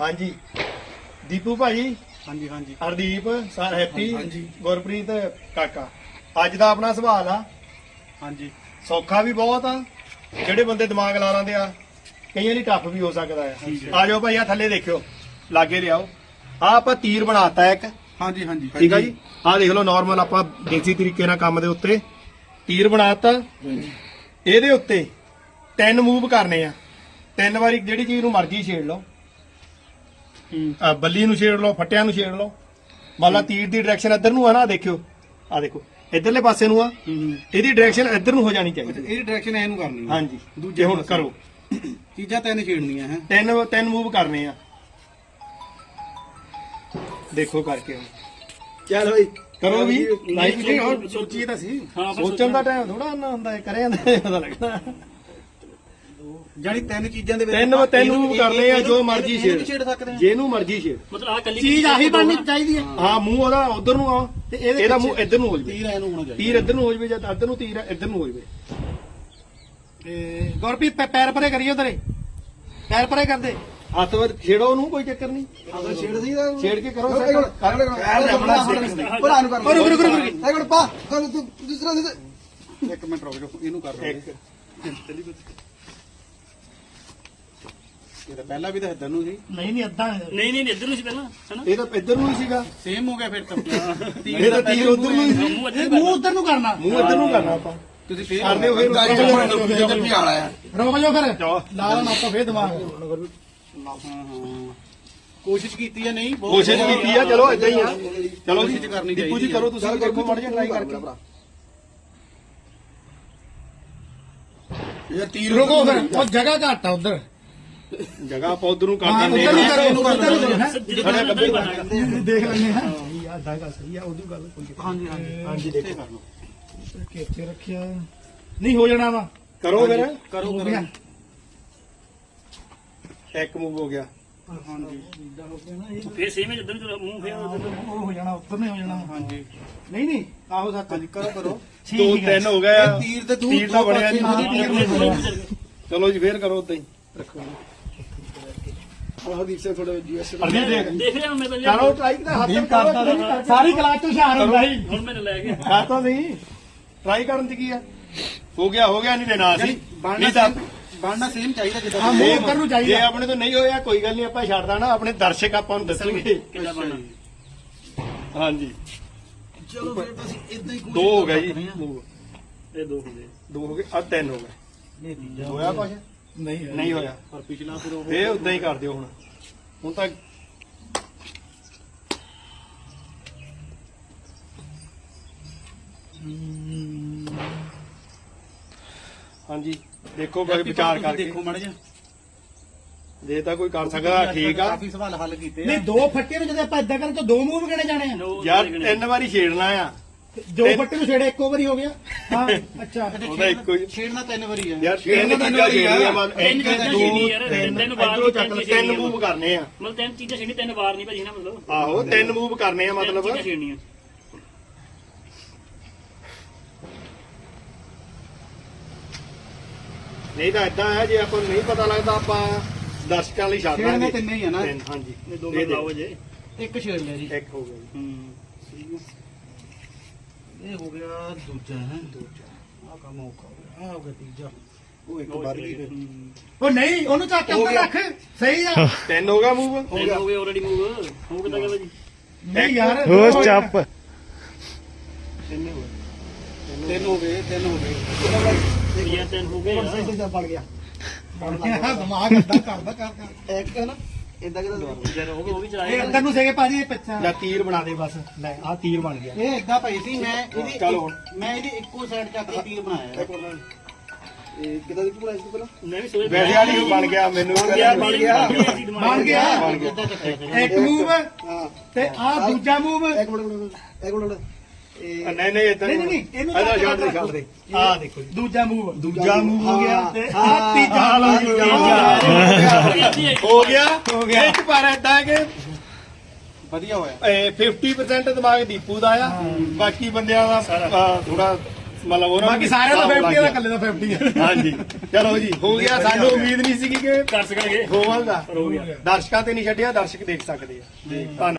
ਹਾਂਜੀ। ਦੀਪੂ ਭਾਜੀ? ਹਾਂਜੀ ਹਾਂਜੀ। ਹਰਦੀਪ ਸਰ ਹੈਪੀ ਗੁਰਪ੍ਰੀਤ ਕਾਕਾ। ਅੱਜ ਦਾ ਆਪਣਾ ਸਵਾਲ ਆ। ਹਾਂਜੀ। ਸੌਖਾ ਵੀ ਬਹੁਤ ਆ ਜਿਹੜੇ ਬੰਦੇ ਦਿਮਾਗ ਲਾ ਲੈਂਦੇ ਆ ਕਈਆਂ ਲਈ ਟੱਫ ਵੀ ਹੋ ਸਕਦਾ ਆ। ਆ ਜਾਓ ਭਾਈ ਆ ਥੱਲੇ ਦੇਖਿਓ ਲਾਗੇ ਲਿਆਓ। ਆ ਆਪਾਂ ਤੀਰ ਬਣਾਤਾ ਇੱਕ। ਹਾਂਜੀ ਹਾਂਜੀ। ਠੀਕ ਆ ਜੀ? ਆ ਦੇਖ ਲਓ ਨਾਰਮਲ ਆਪਾਂ ਦੇਸੀ ਤਰੀਕੇ ਨਾਲ ਕੰਮ ਦੇ ਉੱਤੇ ਤੀਰ ਬਣਾਤਾ। ਇਹਦੇ ਉੱਤੇ ਤਿੰਨ ਮੂਵ ਕਰਨੇ ਆ। ਤਿੰਨ ਵਾਰੀ ਜਿਹੜੀ ਚੀਜ਼ ਨੂੰ ਮਰਜ਼ੀ ਛੇੜ ਲਓ। ਆ ਬੱਲੀ ਨੂੰ ਛੇੜ ਲਓ ਫੱਟਿਆਂ ਨੂੰ ਛੇੜ ਲਓ। ਮੰਨ ਲਾ ਤੀਰ ਦੀ ਡਾਇਰੈਕਸ਼ਨ ਇੱਧਰ ਨੂੰ ਆ ਨਾ ਆਹ ਦੇਖਿਓ। ਆ ਦੇਖੋ ਇੱਧਰਲੇ ਪਾਸੇ ਨੂੰ ਆ। ਇਹਦੀ ਡਾਇਰੈਕਸ਼ਨ ਇੱਧਰ ਨੂੰ ਹੋ ਜਾਣੀ ਚਾਹੀਦੀ। ਇਹਦੀ ਡਾਇਰੈਕਸ਼ਨ ਇਹਨੂੰ ਕਰਨੀ ਹੈ ਹਾਂਜੀ ਦੂਜੇ ਹੁਣ ਕਰੋ। ਚੀਜ਼ਾਂ ਤਿੰਨ ਛੇੜਨੀਆਂ ਹੈ। ਤਿੰਨ ਤਿੰਨ ਮੂਵ ਕਰਨੇ ਆ। ਦੇਖੋ ਕਰਕੇ ਹੁਣ। ਚੱਲ ਬਈ। ਕਰੋ ਵੀ। ਹੋਰ ਸੋਚੀਏ ਤਾਂ ਸੀ। ਸੋਚਣ ਦਾ ਟਾਈਮ ਥੋੜਾ ਨਾ ਹੁੰਦਾ ਹੈ ਕਰੇ ਜਾਂਦਾ ਪਤਾ ਲੱਗਦਾ ਜਾਨੀ ਤਿੰਨ ਚੀਜ਼ਾਂ ਦੇ ਵਿੱਚ ਤਿੰਨ ਤਿੰਨ ਕਰਨੇ ਆ ਜੋ ਮਰਜ਼ੀ ਛੇੜ ਛੇੜ ਸਕਦੇ ਆ। ਜਿਹਨੂੰ ਮਰਜ਼ੀ ਛੇੜ ਮਤਲਬ ਆ ਕੱਲੀ ਚੀਜ਼ ਆਹੀ ਬਣਨੀ ਚਾਹੀਦੀ ਹੈ ਹਾਂ ਮੂੰਹ ਉਹਦਾ ਉਧਰ ਨੂੰ ਆ। ਤੇ ਇਹਦੇ ਇਹਦਾ ਮੂੰਹ ਇੱਧਰ ਨੂੰ ਹੋ ਜਵੇ। ਤੀਰ ਇਹਨੂੰ ਹੋਣਾ ਚਾਹੀਦਾ। ਤੀਰ ਇੱਧਰ ਨੂੰ ਹੋ ਜਵੇ ਜਾਂ ਇੱਧਰ ਨੂੰ ਤੀਰ ਇੱਧਰ ਨੂੰ ਹੋ ਜਵੇ। ਤੇ ਗੁਰਪ੍ਰੀਤ ਪੈਰ ਪਰੇ ਕਰੀਓ ਤੇਰੇ ਪੈਰ ਪਰੇ ਕਰ ਦੇ ਹੱਥ ਵਰ ਛੇੜੋ ਉਹਨੂੰ ਕੋਈ ਚੱਕਰ ਨਹੀਂ। ਛੇੜ ਸੀ ਛੇੜ ਕੇ ਕਰੋ ਮਿੰਟ, ਕਰ ਭਰਾ ਨੂੰ ਕਰ ਰੁਕ, ਰੁਕ, ਰੁਕ, ਮਿੰਟ ਪਾ। ਕਰ ਤੂੰ ਦੂਸਰਾ ਦੇ ਇੱਕ ਮਿੰਟ ਰੁਕ ਜਾ ਇਹਨੂੰ ਕਰ ਇੱਕ। ਇਹ ਤਾਂ ਪਹਿਲਾਂ ਵੀ ਤਾਂ ਇਦਾਂ ਨੂੰ ਸੀ। ਨਹੀਂ ਨਹੀਂ ਅੱਧਾ ਨਹੀਂ ਨਹੀਂ ਇੱਧਰ ਨੂੰ ਸੀ ਪਹਿਲਾਂ ਹਨਾ? ਇਹ ਤਾਂ ਇੱਧਰ ਨੂੰ ਹੀ ਸੀਗਾ। ਸੇਮ ਹੋ ਗਿਆ ਫਿਰ ਤਾਂ। ਇਹ ਤਾਂ ਤੀਰ ਉਧਰ ਨੂੰ ਹੀ ਸੀ। ਮੂੰਹ ਇਹ ਇੱਧਰ ਮੂੰਹ ਉਧਰ ਨੂੰ ਕਰਨਾ। ਮੂੰਹ ਇੱਧਰ ਨੂੰ ਕਰਨਾ ਆਪਾਂ। ਤੁਸੀਂ ਫੇਰ ਕਰਦੇ ਹੋਏ ਰੁਕ ਜਾਓ ਫਿਰ। ਲਾਲਾ ਨਾਪਾ ਫੇਰ। ਦਿਮਾਗ ਹਾਂ ਹਾਂ ਕੋਸ਼ਿਸ਼ ਕੀਤੀ ਹੈ ਨਹੀਂ ਬਹੁਤ- ਕੋਸ਼ਿਸ਼ ਕੀਤੀ ਆ ਚਲੋ ਇਦਾਂ ਹੀ ਆ। ਚਲੋ ਜੀ ਕੋਸ਼ਿਸ਼ ਕਰਨੀ ਦੀਪੂ ਜੀ ਚਾਹੀਦੀ ਆ। ਕਰੋ ਤੁਸੀਂ ਦੇਖੋ ਮੜ ਜਾ ਟਰਾਈ ਕਰਕੇ। ਯਾਰ ਤੀਰ ਰੁਕੋ ਫਿਰ। ਉਹ ਜਗ੍ਹਾ ਘੱਟ ਆ ਉਧਰ। ਜਗ੍ਹਾ ਆਪਾਂ ਉਧਰ ਨੂੰ ਕਰ ਦਿੰਦੇ ਹੈਂ। ਦੇਖ ਲੈਂਦੇ ਹਾਂ। ਸਹੀ ਆ ਦਾਗਾ ਸਹੀ ਆ ਉਹਦੀ ਗੱਲ ਕੋਈ ਹਾਂਜੀ ਹਾਂਜੀ ਹਾਂਜੀ ਦੇਖੋ। ਕਰ ਲਓ। ਰੱਖਿਆ। ਨਹੀਂ ਹੋ ਜਾਣਾ ਵਾ। ਕਰੋ ਫਿਰ। ਕਰੋ ਕਰੋ। ਗਿਆ। ਇੱਕ ਮੂਵ ਹੋ ਗਿਆ। ਹਾਂਜੀ। ਫੇਰ ਸੇਮ ਹੈ ਜਿੱਦਾਂ ਨੂੰ ਮੂੰਹ ਫੇਰ। ਉਹ ਹੋ ਜਾਣਾ ਉੱਧਰ ਨਹੀਂ ਹੋ ਜਾਣਾ। ਹਾਂਜੀ। ਨਹੀਂ ਨਹੀਂ ਆਹੋ ਸੱਚ ਹਾਂਜੀ ਕਰੋ ਕਰੋ। ਦੋ ਤਿੰਨ ਹੋ ਗਏ ਆ। ਇਹ ਤੀਰ ਤੇ ਦੂਰ ਤੀਰ ਤਾਂ ਬਣਿਆ ਨਹੀਂ। ਚਲੋ ਜੀ ਫੇਰ ਕਰੋ ਉਦਾਂ ਹੀ। ਹਰਦੀਪ ਸਿੰਘ ਥੋੜਾ ਜੀਐਸ ਅਰਨੀ ਦੇਖ। ਦੇਖ ਰਿਹਾ ਮੈਂ ਤਾਂ ਕਰੋ ਟਰਾਈ ਤਾਂ ਹੱਥ ਕਰਦਾ ਨਹੀਂ ਸਾਰੀ ਕਲਾਸ ਤੋਂ ਹੁਸ਼ਿਆਰ ਹੁੰਦਾ ਸੀ। ਹੁਣ ਮੈਨੂੰ ਲੈ ਗਿਆ। ਕਰਤਾ ਨਹੀਂ ਟਰਾਈ ਕਰਨ ਚ ਕੀ ਆ? ਹੋ ਗਿਆ ਹੋ ਗਿਆ ਨਹੀਂ ਤੇ ਨਾ ਸੀ ਬਣਨਾ ਨਹੀਂ ਤਾਂ ਬਣਨਾ ਸੇਮ ਚਾਹੀਦਾ ਜਿੱਦਾਂ ਹਾਂ, ਮੂੰਹ ਉੱਧਰ ਨੂੰ ਚਾਹੀਦਾ। ਜੇ ਆਪਣੇ ਤੋਂ ਨਹੀਂ ਹੋਇਆ ਕੋਈ ਗੱਲ ਨਹੀਂ ਆਪਾਂ ਛੱਡ ਦੇਣਾ। ਆਪਣੇ ਦਰਸ਼ਕ ਆਪਾਂ ਨੂੰ ਦੱਸਣਗੇ। ਕਿੱਦਾਂ ਬਣਨਾ। ਹਾਂਜੀ। ਚਲੋ ਫਿਰ ਤੁਸੀਂ ਇਦਾਂ ਹੀ ਦੋ ਹੋ ਗਏ ਜੀ। ਇਹ ਦੋ ਹੋ ਗਏ। ਦੋ ਹੋ ਗਏ ਆ ਤਿੰਨ ਹੋ ਗਏ। ਹੋਇਆ ਕੁਛ? ਨਹੀਂ ਨਹੀਂ ਹੋਇਆ। ਪਰ ਪਿਛਲਾ ਫਿਰ ਉਹ ਇਹ ਉਦਾਂ ਹੀ ਕਰ ਦਿਓ ਹੁਣ। ਹੁਣ ਤਾਂ ਹਾਂਜੀ ਦੇਖੋ ਕੋਈ ਵਿਚਾਰ ਕਰਕੇ। ਦੇਖੋ ਮੜ ਜਾ ਜੇ ਤਾਂ ਕੋਈ ਕਰ ਸਕਦਾ ਠੀਕ ਆ। ਕਾਫੀ ਸਵਾਲ ਹੱਲ ਕੀਤੇ ਆ। ਨਹੀਂ ਦੋ ਫੱਟੇ ਨੂੰ ਜਦੋਂ ਆਪਾਂ ਇਦਾਂ ਕਰਾਂ ਤਾਂ ਦੋ ਮੂੰਹ ਕਿਹੜੇ ਜਾਣੇ ਆ? ਯਾਰ ਤਿੰਨ ਵਾਰੀ ਛੇੜਨਾ ਆ। ਦੋ ਫੱਟੇ ਨੂੰ ਛੇੜੇ ਇੱਕੋ ਵਾਰੀ ਹੋ ਗਿਆ। ਹਾਂ ਅੱਛਾ। ਉਹਦਾ ਇੱਕੋ ਹੀ ਛੇੜਨਾ ਤਿੰਨ ਵਾਰੀ ਆ। ਯਾਰ ਤਿੰਨ ਛੇੜਨੀਆਂ ਮਨ ਤਿੰਨ ਇੱਕ ਚੀਜ਼ਾਂ ਯਾਰ, ਤਿੰਨ ਤਿੰਨ ਵਾਰ ਇੱਧਰੋਂ ਚੱਕ ਲੈ, ਤਿੰਨ ਮੂਵ ਕਰਨੇ ਆ। ਮਤਲਬ ਤਿੰਨ ਚੀਜ਼ਾਂ ਛੇੜੀ ਤਿੰਨ ਵਾਰ ਨਹੀਂ ਭਾਜੀ ਨਾ ਮਤਲਬ। ਆਹੋ ਤਿੰਨ ਮੂਵ ਕਰਨੇ ਆ ਮਤਲਬ। ਤਿੰਨ ਚੀਜ਼ਾਂ ਛੇੜਨੀਆਂ। ਨਹੀਂ ਤਾਂ ਇਦਾਂ ਹੈ ਜੇ ਆਪਾਂ ਨੂੰ ਨਹੀਂ ਪਤਾ ਲੱਗਦਾ ਆਪਾਂ ਦਰਸ਼ਕਾਂ ਲਈ ਛੱਡ ਛੇੜਨੇ ਦਾਂਗੇ। ਤਿੰਨੇ ਹੀ ਆ ਨਾ। ਤਿੰਨ, ਹਾਂਜੀ। ਇਹ ਦੋ ਮਿੰਟ। ਲਾਓ ਜੇ। ਇੱਕ ਛੇੜ ਲਿਆ ਜੀ। ਇੱਕ ਹੋ ਗਿਆ ਜੀ। ਹੂੰ। ਇਹ ਹੋ ਗਿਆ ਦੂਜਾ ਹੈ। ਦੂਜਾ ਆ ਕੰਮ ਔਖਾ ਹੋ ਗਿਆ। ਆ ਹੋ ਗਿਆ ਤੀਜਾ। ਉਹ ਇੱਕ ਵੱਧ ਗਈ ਫਿਰ। ਹੂੰ। ਉਹ ਨਹੀਂ ਉਹਨੂੰ ਚੱਕ ਕੇ ਹੋ ਉੱਤੇ ਗਿਆ। ਰੱਖ ਸਹੀ ਆ। ਤਿੰਨ ਹੋ ਗਿਆ ਮੂਵ ਤਿੰਨ ਹੋ ਗਏ ਆਲਰੇਡੀ ਮੂਵ ਹੋ ਕਿੱਦਾਂ ਗਿਆ ਭਾਜੀ? ਨਹੀਂ ਯਾਰ ਹੋ ਚੱਪ। ਤਿੰਨ ਹੋ ਗਏ। ਤਿੰਨ ਹੋ ਗਏ ਤਿੰਨ ਹੋ ਗਏ। ਇਹ ਤਿੰਨ ਹੋ ਗਏ। ਯਾਰ। ਬਣ ਗਿਆ। ਦਿਮਾਗ ਅੱਧਾ ਕਰਦਾ ਕਰ ਕਰ। ਇੱਕ ਹੈ ਨਾ। ਇਦਾਂ ਕਿਦਾਂ ਜਦ ਹੋ ਗਏ ਉਹ ਵੀ ਇਹ ਚਲਾਏ ਅੰਦਰ ਨੂੰ ਸੇਗੇ ਭਾਜੀ ਇਹ ਪਿੱਛਾ। ਜਾਂ ਤੀਰ ਬਣਾ ਦੇ ਬਸ। ਲੈ ਆ ਤੀਰ ਬਣ ਗਿਆ। ਇਹ ਇਦਾਂ ਪਈ ਸੀ ਮੈਂ ਇਹਦੀ ਚਲੋ ਹੁਣ। ਮੈਂ ਇਹਦੀ ਇੱਕੋ ਸਾਈਡ ਚੱਕ ਕੇ ਤੀਰ ਬਣਾਇਆ। ਇਹ ਕਿਦਾਂ ਦੀ ਬਣਾਈ ਸੀ ਪਹਿਲਾਂ? ਮੈਂ ਵੀ ਸੋਚ ਵੈਸੇ ਵਾਲੀ ਬਣ ਗਿਆ ਮੈਨੂੰ ਬਣ ਗਿਆ ਬਣ ਗਿਆ। ਬਣ ਗਿਆ। ਬਣ ਗਿਆ। ਇਦਾਂ ਚੱਕਿਆ ਸੀ ਇੱਕ ਮੂਵ ਹਾਂ। ਤੇ ਆ ਦੂਜਾ ਮੂਵ ਇੱਕ ਮਿੰਟ ਮਿੰਟ ਇੱਕ ਮਿੰਟ। ਇਹ ਨਹੀਂ ਨਹੀਂ ਇਦਾਂ ਨਹੀਂ, ਨਹੀਂ, ਨਹੀਂ, ਇਹਨੂੰ ਇਹਦਾ ਚੱਕ ਛੱਡ ਦੇ ਕੇ ਛੱਡ ਦੇ। ਆ ਦੇਖੋ ਜੀ। ਦੂਜਾ ਮੂਵ ਦੂਜਾ ਮੂਵ ਹੋ ਗਿਆ ਤੇ ਹਾਂ, ਆ ਤੀਜਾ ਆ ਲਓ ਜੀ, ਤੀਜਾ। ਹੋ ਗਿਆ? ਹੋ ਗਿਆ। ਇੱਕ ਪਰ ਏਦਾਂ ਕਿ ਵਧੀਆ ਹੋਇਆ। ਇਹ 50% ਦਿਮਾਗ ਦੀਪੂ ਦਾ ਆ। ਬਾਕੀ ਬੰਦਿਆਂ ਦਾ ਥੋੜਾ ਮਤਲਬ ਉਹਨਾਂ ਬਾਕੀ ਸਾਰਿਆਂ ਦਾ 50 ਦਾ ਕੱਲੇ ਦਾ 50 ਹੈ ਹਾਂਜੀ। ਚਲੋ ਜੀ ਹੋ ਗਿਆ। ਸਾਨੂੰ ਉਮੀਦ ਨਹੀਂ ਸੀਗੀ ਕਿ ਕਰ ਸਕਾਂਗੇ ਹੋਵਾਂਗਾ ਹੋ ਗਿਆ। ਦਰਸ਼ਕਾਂ ਤੇ ਨਹੀਂ ਛੱਡਿਆ ਦਰਸ਼ਕ ਦੇਖ ਸਕਦੇ ਆ। ਧੰਨਵਾਦ।